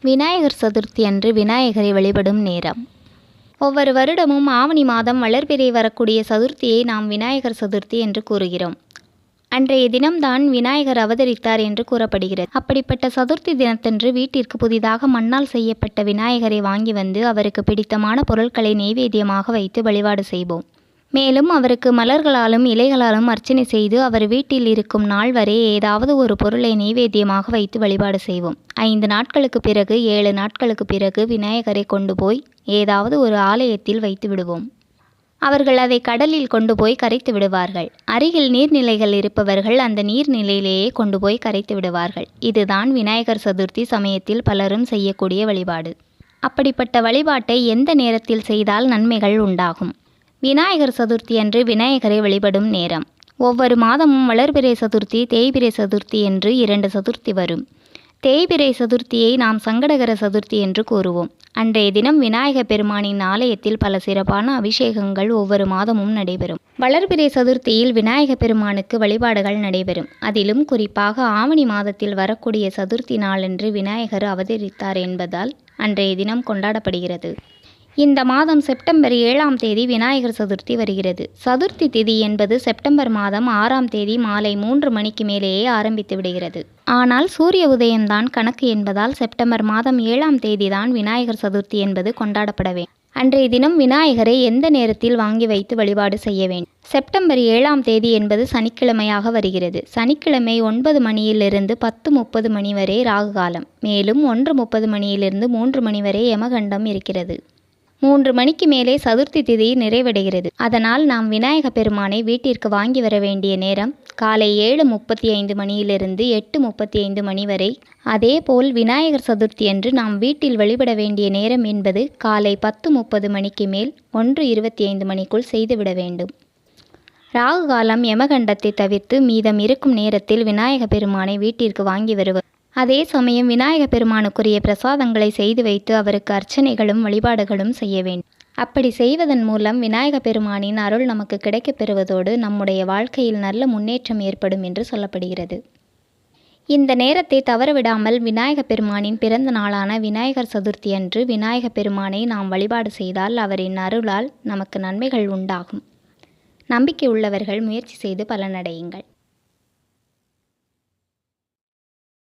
விநாயகர் சதுர்த்தி அன்று விநாயகரை வழிபடும் நேரம். ஒவ்வொரு வருடமும் ஆவணி மாதம் வளர்பிறை வரக்கூடிய சதுர்த்தியை நாம் விநாயகர் சதுர்த்தி என்று கூறுகிறோம். அன்றைய தினம்தான் விநாயகர் அவதரித்தார் என்று கூறப்படுகிறது. அப்படிப்பட்ட சதுர்த்தி தினத்தன்று வீட்டிற்கு புதிதாக மண்ணால் செய்யப்பட்ட விநாயகரை வாங்கி வந்து அவருக்கு பிடித்தமான பொருட்களை நெய்வேத்தியமாக வைத்து வழிபாடு செய்வோம். மேலும் அவருக்கு மலர்களாலும் இலைகளாலும் அர்ச்சனை செய்து அவர் வீட்டில் இருக்கும் நாள் வரை ஏதாவது ஒரு பொருளை நைவேத்தியமாக வைத்து வழிபாடு செய்வோம். ஐந்து நாட்களுக்கு பிறகு ஏழு நாட்களுக்கு பிறகு விநாயகரை கொண்டு போய் ஏதாவது ஒரு ஆலயத்தில் வைத்து விடுவோம். அவர்கள் அதை கடலில் கொண்டு போய் கரைத்து விடுவார்கள். அருகில் நீர்நிலைகள் இருப்பவர்கள் அந்த நீர்நிலையிலேயே கொண்டு போய் கரைத்து விடுவார்கள். இதுதான் விநாயகர் சதுர்த்தி சமயத்தில் பலரும் செய்யக்கூடிய வழிபாடு. அப்படிப்பட்ட வழிபாட்டை எந்த நேரத்தில் செய்தால் நன்மைகள் உண்டாகும்? விநாயகர் சதுர்த்தி அன்று விநாயகரை வழிபடும் நேரம். ஒவ்வொரு மாதமும் வளர்பிறை சதுர்த்தி தேய்பிறை சதுர்த்தி என்று இரண்டு சதுர்த்தி வரும். தேய்பிறை சதுர்த்தியை நாம் சங்கடகர சதுர்த்தி என்று கூறுவோம். அன்றைய தினம் விநாயக பெருமானின் ஆலயத்தில் பல சிறப்பான அபிஷேகங்கள் ஒவ்வொரு மாதமும் நடைபெறும். வளர்பிறை சதுர்த்தியில் விநாயக பெருமானுக்கு வழிபாடுகள் நடைபெறும். அதிலும் குறிப்பாக ஆவணி மாதத்தில் வரக்கூடிய சதுர்த்தி நாளன்று விநாயகர் அவதரித்தார் என்பதால் அன்றைய தினம் கொண்டாடப்படுகிறது. இந்த மாதம் செப்டம்பர் ஏழாம் தேதி விநாயகர் சதுர்த்தி வருகிறது. சதுர்த்தி திதி என்பது செப்டம்பர் மாதம் ஆறாம் தேதி மாலை மூன்று மணிக்கு மேலேயே ஆரம்பித்து விடுகிறது. ஆனால் சூரிய உதயம்தான் கணக்கு என்பதால் செப்டம்பர் மாதம் ஏழாம் தேதி தான் விநாயகர் சதுர்த்தி என்பது கொண்டாடப்படவே அன்றைய தினம் விநாயகரை எந்த நேரத்தில் வாங்கி வைத்து வழிபாடு செய்ய வேண்டும்? செப்டம்பர் ஏழாம் தேதி என்பது சனிக்கிழமையாக வருகிறது. சனிக்கிழமை ஒன்பது மணியிலிருந்து பத்து முப்பது மணி வரை ராகு காலம். மேலும் ஒன்று முப்பது மணியிலிருந்து மூன்று மணி வரை யமகண்டம் இருக்கிறது. மூன்று மணிக்கு மேலே சதுர்த்தி திதி நிறைவடைகிறது. அதனால் நாம் விநாயக பெருமானை வீட்டிற்கு வாங்கி வர வேண்டிய நேரம் காலை ஏழு முப்பத்தி ஐந்து மணியிலிருந்து எட்டு முப்பத்தி ஐந்து மணி வரை. அதேபோல் விநாயகர் சதுர்த்தி அன்று நாம் வீட்டில் வழிபட வேண்டிய நேரம் என்பது காலை பத்து முப்பது மணிக்கு மேல் ஒன்று இருபத்தி ஐந்து மணிக்குள் செய்துவிட வேண்டும். ராகு காலம் யமகண்டத்தை தவிர்த்து மீதம் இருக்கும் நேரத்தில் விநாயக பெருமானை வீட்டிற்கு வாங்கி வருவது அதே சமயம் விநாயக பெருமானுக்குரிய பிரசாதங்களை செய்து வைத்து அவருக்கு அர்ச்சனைகளும் வழிபாடுகளும் செய்ய வேண்டும். அப்படி செய்வதன் மூலம் விநாயக பெருமானின் அருள் நமக்கு கிடைக்கப் பெறுவதோடு நம்முடைய வாழ்க்கையில் நல்ல முன்னேற்றம் ஏற்படும் என்று சொல்லப்படுகிறது. இந்த நேரத்தை தவறவிடாமல் விநாயக பெருமானின் பிறந்த நாளான விநாயகர் சதுர்த்தி அன்று விநாயக பெருமானை நாம் வழிபாடு செய்தால் அவரின் அருளால் நமக்கு நன்மைகள் உண்டாகும். நம்பிக்கை உள்ளவர்கள் முயற்சி செய்து பலனடையுங்கள்.